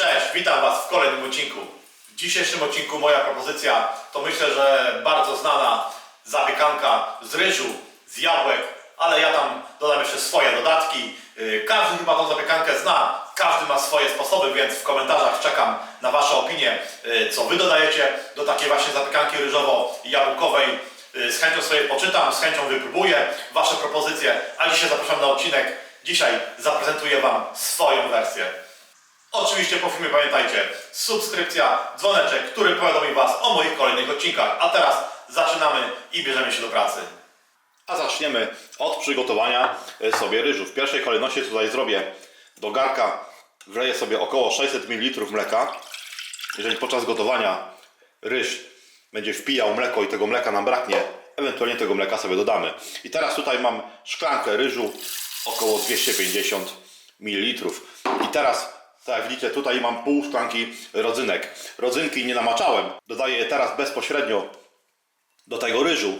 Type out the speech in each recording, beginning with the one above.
Cześć, witam Was w kolejnym odcinku. W dzisiejszym odcinku moja propozycja to myślę, że bardzo znana zapiekanka z ryżu, z jabłek, ale ja tam dodam jeszcze swoje dodatki. Yy, Każdy chyba tą zapiekankę zna, każdy ma swoje sposoby, więc w komentarzach czekam na Wasze opinie, yy, co Wy dodajecie do takiej właśnie zapiekanki ryżowo-jabłkowej. Yy, Z chęcią sobie poczytam, z chęcią wypróbuję Wasze propozycje, a dzisiaj zapraszam na odcinek. Dzisiaj zaprezentuję Wam swoją wersję. Oczywiście po filmie pamiętajcie, subskrypcja, dzwoneczek, który powiadomi Was o moich kolejnych odcinkach. A teraz zaczynamy i bierzemy się do pracy. A zaczniemy od przygotowania e, sobie ryżu. W pierwszej kolejności tutaj zrobię do garka, wleję sobie około 600 ml mleka. Jeżeli podczas gotowania ryż będzie wpijał mleko i tego mleka nam braknie, ewentualnie tego mleka sobie dodamy. I teraz tutaj mam szklankę ryżu, około 250 ml. I teraz, tak widzicie, tutaj mam pół szklanki rodzynek. Rodzynki nie namaczałem, dodaję je teraz bezpośrednio do tego ryżu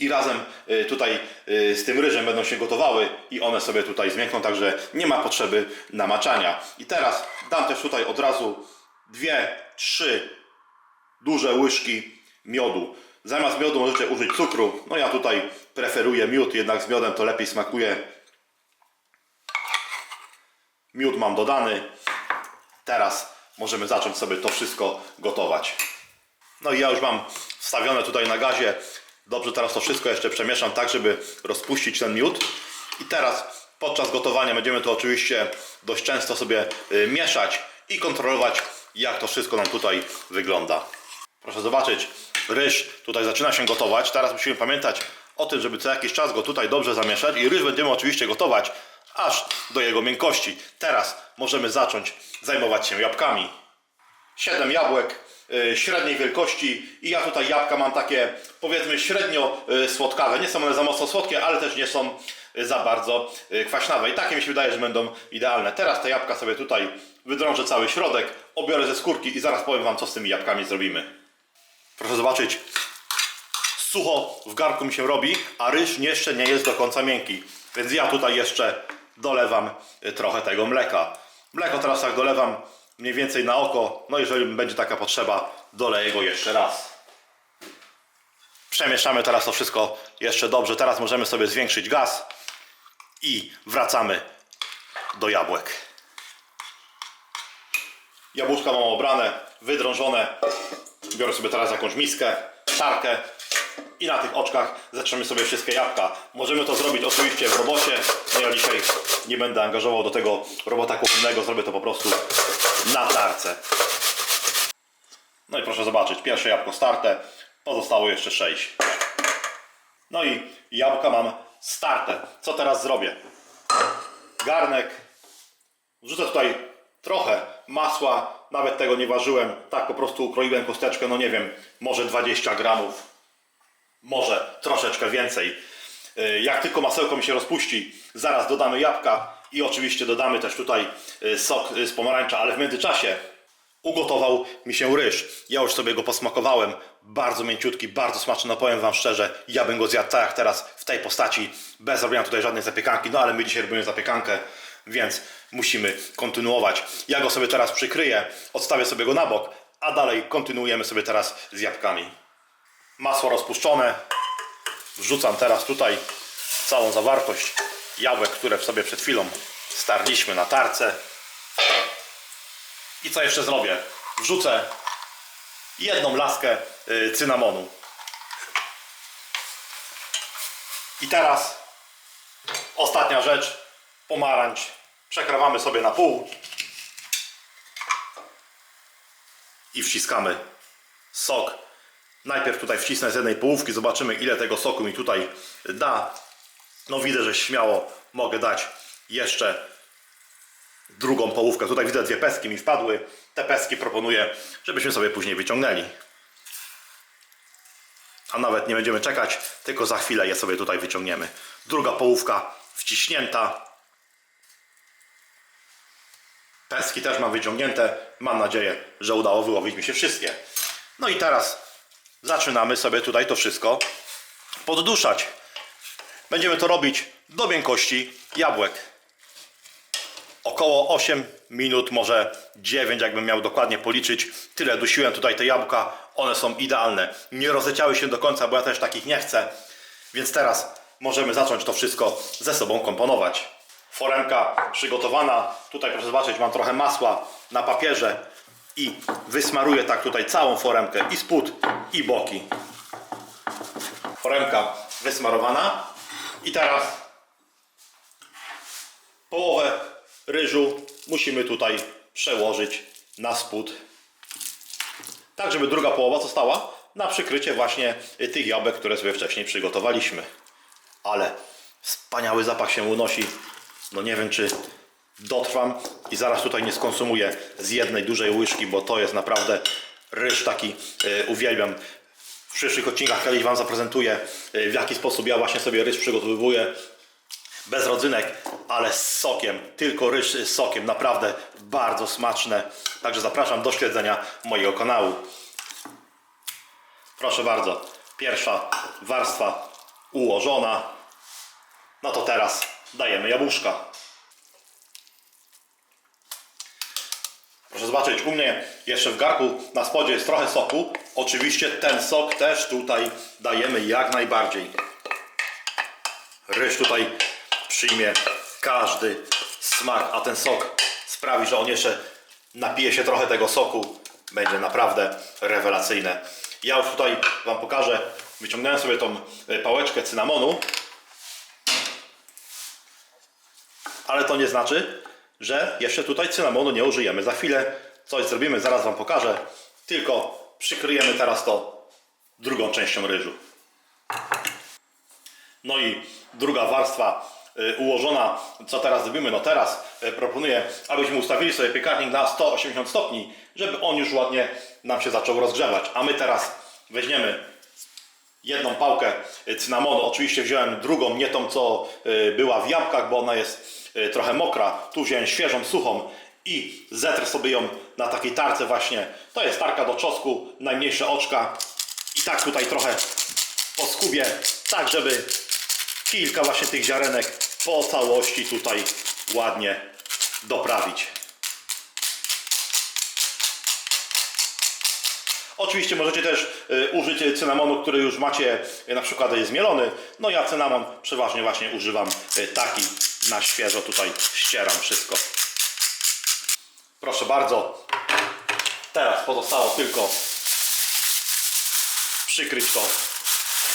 i razem y, tutaj y, z tym ryżem będą się gotowały i one sobie tutaj zmiękną, także nie ma potrzeby namaczania. I teraz dam też tutaj od razu dwie, trzy duże łyżki miodu. Zamiast miodu możecie użyć cukru. No ja tutaj preferuję miód, jednak z miodem to lepiej smakuje. Miód mam dodany. Teraz możemy zacząć sobie to wszystko gotować. No i ja już mam wstawione tutaj na gazie. Dobrze, teraz to wszystko jeszcze przemieszam tak, żeby rozpuścić ten miód. I teraz podczas gotowania będziemy to oczywiście dość często sobie y, mieszać i kontrolować, jak to wszystko nam tutaj wygląda. Proszę zobaczyć, ryż tutaj zaczyna się gotować. Teraz musimy pamiętać o tym, żeby co jakiś czas go tutaj dobrze zamieszać i ryż będziemy oczywiście gotować aż do jego miękkości. Teraz możemy zacząć zajmować się jabłkami. 7 jabłek y, średniej wielkości i ja tutaj jabłka mam takie powiedzmy średnio y, słodkawe. Nie są one za mocno słodkie, ale też nie są y, za bardzo kwaśnawe. I takie mi się wydaje, że będą idealne. Teraz te jabłka sobie tutaj wydrążę cały środek, obiorę ze skórki i zaraz powiem Wam, co z tymi jabłkami zrobimy. Proszę zobaczyć, sucho w garnku mi się robi, a ryż jeszcze nie jest do końca miękki. Więc ja tutaj jeszcze dolewam y, trochę tego mleka. Mleko teraz tak dolewam mniej więcej na oko. No jeżeli będzie taka potrzeba, doleję go jeszcze raz. Przemieszamy teraz to wszystko jeszcze dobrze. Teraz możemy sobie zwiększyć gaz i wracamy do jabłek. Jabłuszka mam obrane, wydrążone. Biorę sobie teraz jakąś miskę, szarkę i na tych oczkach zaczniemy sobie wszystkie jabłka. Możemy to zrobić oczywiście w robocie. Ja dzisiaj nie będę angażował do tego robota kuchennego, zrobię to po prostu na tarce. No i proszę zobaczyć, pierwsze jabłko starte, pozostało jeszcze 6. No i jabłka mam starte. Co teraz zrobię? Garnek, Wrzucę tutaj trochę masła, nawet tego nie ważyłem, tak po prostu ukroiłem kosteczkę, no nie wiem, może 20 gramów, może troszeczkę więcej. Y, Jak tylko masełko mi się rozpuści, zaraz dodamy jabłka i oczywiście dodamy też tutaj y, sok y, z pomarańcza, ale w międzyczasie ugotował mi się ryż. Ja już sobie go posmakowałem, bardzo mięciutki, bardzo smaczny, no powiem Wam szczerze, ja bym go zjadł tak jak teraz w tej postaci, bez robienia tutaj żadnej zapiekanki, no ale my dzisiaj robimy zapiekankę, więc musimy kontynuować. Ja go sobie teraz przykryję, odstawię sobie go na bok, a dalej kontynuujemy sobie teraz z jabłkami. Masło rozpuszczone, wrzucam teraz tutaj całą zawartość jabłek, które w sobie przed chwilą starliśmy na tarce. I co jeszcze zrobię? Wrzucę jedną laskę y, cynamonu. I teraz ostatnia rzecz, pomarańcz. Przekrawamy sobie na pół i wciskamy sok. Najpierw tutaj wcisnę z jednej połówki, zobaczymy ile tego soku mi tutaj da. No widzę, że śmiało mogę dać jeszcze drugą połówkę. Tutaj widzę dwie peski mi wpadły. Te peski proponuję, żebyśmy sobie później wyciągnęli. A nawet nie będziemy czekać, tylko za chwilę je sobie tutaj wyciągniemy. Druga połówka wciśnięta. Peski też mam wyciągnięte. Mam nadzieję, że udało wyłowić mi się wszystkie. No i teraz zaczynamy sobie tutaj to wszystko podduszać. Będziemy to robić do miękkości jabłek. około 8 minut, może 9, jakbym miał dokładnie policzyć. Tyle dusiłem tutaj te jabłka, one są idealne. Nie rozleciały się do końca, bo ja też takich nie chcę. Więc teraz możemy zacząć to wszystko ze sobą komponować. Foremka przygotowana. Tutaj proszę zobaczyć, mam trochę masła na papierze i wysmaruję tak tutaj całą foremkę i spód i boki. Foremka wysmarowana i teraz połowę ryżu musimy tutaj przełożyć na spód. Tak, żeby druga połowa została na przykrycie właśnie tych jabłek, które sobie wcześniej przygotowaliśmy. Ale wspaniały zapach się unosi. No nie wiem, czy dotrwam i zaraz tutaj nie skonsumuję z jednej dużej łyżki, bo to jest naprawdę ryż taki y, uwielbiam. W przyszłych odcinkach kiedyś Wam zaprezentuję, y, w jaki sposób ja właśnie sobie ryż przygotowuję bez rodzynek, ale z sokiem, tylko ryż z sokiem, naprawdę bardzo smaczne. Także zapraszam do śledzenia mojego kanału. Proszę bardzo, pierwsza warstwa ułożona. No to teraz dajemy jabłuszka. Proszę zobaczyć, u mnie jeszcze w garku na spodzie jest trochę soku. Oczywiście ten sok też tutaj dajemy jak najbardziej. Ryż tutaj przyjmie każdy smak, a ten sok sprawi, że on jeszcze napije się trochę tego soku. Będzie naprawdę rewelacyjne. Ja już tutaj Wam pokażę. Wyciągnąłem sobie tą e, pałeczkę cynamonu. Ale to nie znaczy, że jeszcze tutaj cynamonu nie użyjemy. Za chwilę coś zrobimy, zaraz Wam pokażę. Tylko przykryjemy teraz to drugą częścią ryżu. No i druga warstwa y, ułożona. Co teraz zrobimy? No teraz y, proponuję, abyśmy ustawili sobie piekarnik na 180 stopni, żeby on już ładnie nam się zaczął rozgrzewać. A my teraz weźmiemy jedną pałkę y, cynamonu. Oczywiście wziąłem drugą, nie tą co była w jabłkach, bo ona jest trochę mokra. Tu wziąłem świeżą, suchą i zetrę sobie ją na takiej tarce właśnie. To jest tarka do czosku, najmniejsze oczka. I tak tutaj trochę poskubię, tak żeby kilka właśnie tych ziarenek po całości tutaj ładnie doprawić. Oczywiście możecie też y, użyć cynamonu, który już macie y, na przykład jest zmielony. No ja cynamon przeważnie właśnie używam y, taki na świeżo tutaj ścieram wszystko. Proszę bardzo. Teraz pozostało tylko przykryć to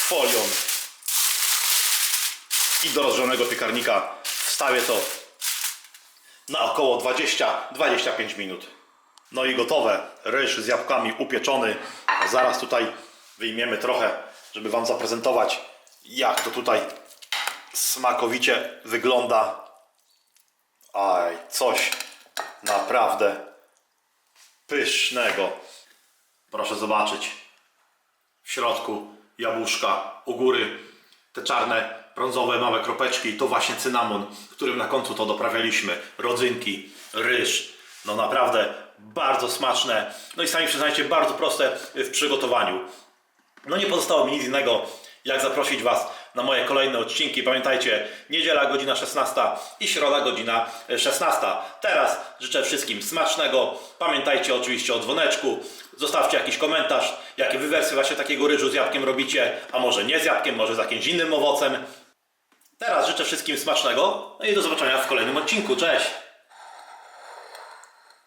folią i do rozgrzanego piekarnika wstawię to na około 20-25 minut. No i gotowe. Ryż z jabłkami upieczony. Zaraz tutaj wyjmiemy trochę, żeby Wam zaprezentować, jak to tutaj smakowicie wygląda. Aj, coś naprawdę pysznego. Proszę zobaczyć. W środku jabłuszka, u góry te czarne, brązowe małe kropeczki, to właśnie cynamon, którym na końcu to doprawialiśmy. Rodzynki, ryż, no naprawdę bardzo smaczne. No i sami przyznajcie, bardzo proste w przygotowaniu. No nie pozostało mi nic innego, jak zaprosić Was na moje kolejne odcinki. Pamiętajcie, niedziela godzina 16 i środa godzina 16. Teraz życzę wszystkim smacznego. Pamiętajcie oczywiście o dzwoneczku. Zostawcie jakiś komentarz, jakie wy wersje właśnie takiego ryżu z jabłkiem robicie, a może nie z jabłkiem, może z jakimś innym owocem. Teraz życzę wszystkim smacznego no i do zobaczenia w kolejnym odcinku. Cześć!